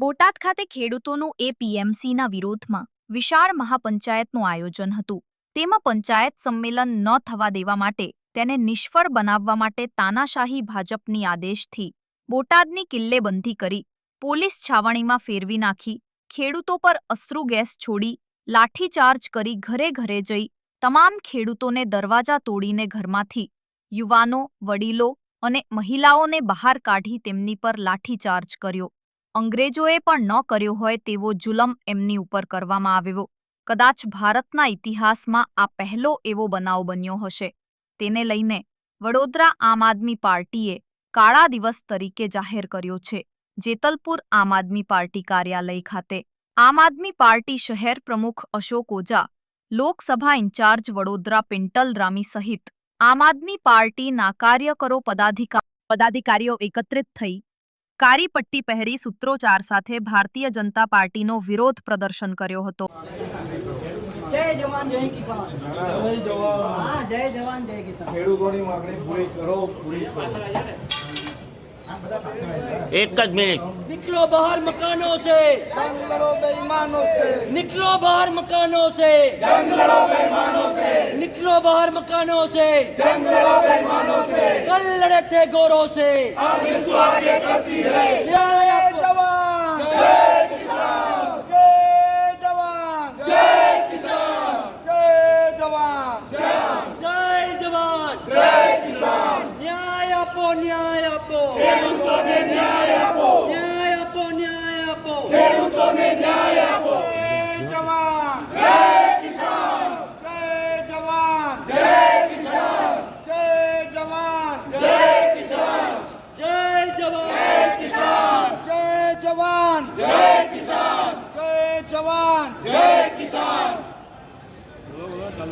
બોટાદ ખાતે ખેડૂતોનું એપીએમસીના વિરોધમાં વિશાળ મહાપંચાયતનું આયોજન હતું. તેમાં પંચાયત સંમેલન ન થવા દેવા માટે, તેને નિષ્ફળ બનાવવા માટે તાનાશાહી ભાજપની આદેશથી બોટાદની કિલ્લેબંધી કરી, પોલીસ છાવણીમાં ફેરવી નાખી, ખેડૂતો પર અશ્રુ ગેસ છોડી, લાઠીચાર્જ કરી ઘરે ઘરે જઈ, તમામ ખેડૂતોને દરવાજા તોડીને ઘરમાંથી યુવાનો, વડીલો અને મહિલાઓને બહાર કાઢી તેમની પર લાઠીચાર્જ કર્યો. અંગ્રેજોએ પણ ન કર્યો હોય તેવો જુલમ એમની ઉપર કરવામાં આવ્યો. કદાચ ભારતના ઇતિહાસમાં આ પહેલો એવો બનાવ બન્યો હશે. તેને લઈને વડોદરા આમ આદમી પાર્ટીએ કાળા દિવસ તરીકે જાહેર કર્યો છે. જેતલપુર આમ આદમી પાર્ટી કાર્યાલય ખાતે આમ આદમી પાર્ટી શહેર પ્રમુખ અશોક ઓઝા, લોકસભા ઇન્ચાર્જ વડોદરા પિન્ટલ રામી સહિત આમ આદમી પાર્ટીના કાર્યકરો પદાધિકા પદાધિકારીઓ એકત્રિત થઈ કારી પટ્ટી પહેરી સૂત્રોચ્ચાર સાથે ભારતીય જનતા પાર્ટીનો વિરોધ પ્રદર્શન કર્યો હતો. જય એક જ મિનિટ. નીકળો બહાર મકાનો છે. જંગ નીકળો બહાર મકાનો છે. જંગ નીકળો બહાર મકાનો છે. कल लड़े थे गोरों से आज विश्व आगे करती है न्याय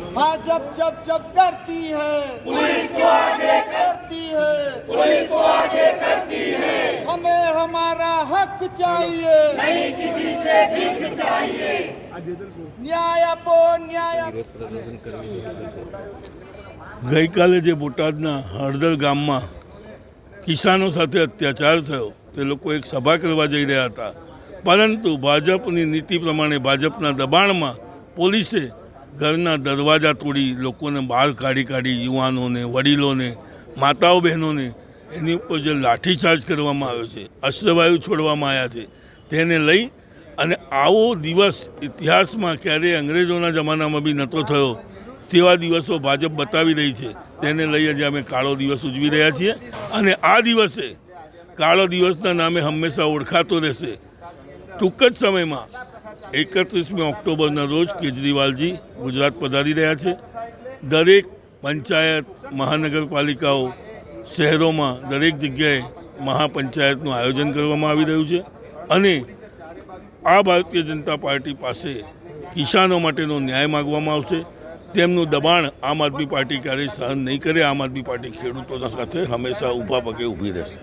भाजप जब जब डरती है पुलिस को आगे करती है पुलिस को आगे करती है हमें हमारा हक चाहिए नहीं किसी से भीख चाहिए न्याय आपो न्याय आपो। ગઈકાલે જે બોટાદના હળદર ગામમાં કિસાનો સાથે અત્યાચાર થયો તે લોકો એક સભા કરવા જઈ રહ્યા હતા પરંતુ ભાજપની નીતિ પ્રમાણે ભાજપના દબાણમાં પોલીસે ઘરના દરવાજા તોડી લોકોને બહાર કાઢી કાઢી યુવાનોને, વડીલોને, માતાઓ બહેનોને એની ઉપર જે લાઠીચાર્જ કરવામાં આવ્યો છે અશ્રવાયુ છોડવામાં આવ્યા છે, તેને લઈ અને આવો દિવસ ઇતિહાસમાં ક્યારેય અંગ્રેજોના જમાનામાં બી નહોતો થયો, તેવા દિવસો ભાજપ બતાવી રહી છે, તેને લઈ આજે અમે કાળો દિવસ ઉજવી રહ્યા છીએ અને આ દિવસે કાળો દિવસના નામે હંમેશા ઓળખાતો રહેશે. ટૂંક જ સમયમાં એકત્રીસમી ઓક્ટોબરના રોજ કેજરીવાલજી ગુજરાત પધારી રહ્યા છે. દરેક પંચાયત, મહાનગરપાલિકાઓ, શહેરોમાં દરેક જગ્યાએ મહાપંચાયતનું આયોજન કરવામાં આવી રહ્યું છે અને આ ભારતીય જનતા પાર્ટી પાસે કિસાનો માટેનો ન્યાય માગવામાં આવશે. તેમનું દબાણ આમ આદમી પાર્ટી ક્યારેય સહન નહીં કરે. આમ આદમી પાર્ટી ખેડૂતોના સાથે હંમેશા ઊભા પગે ઊભી રહેશે.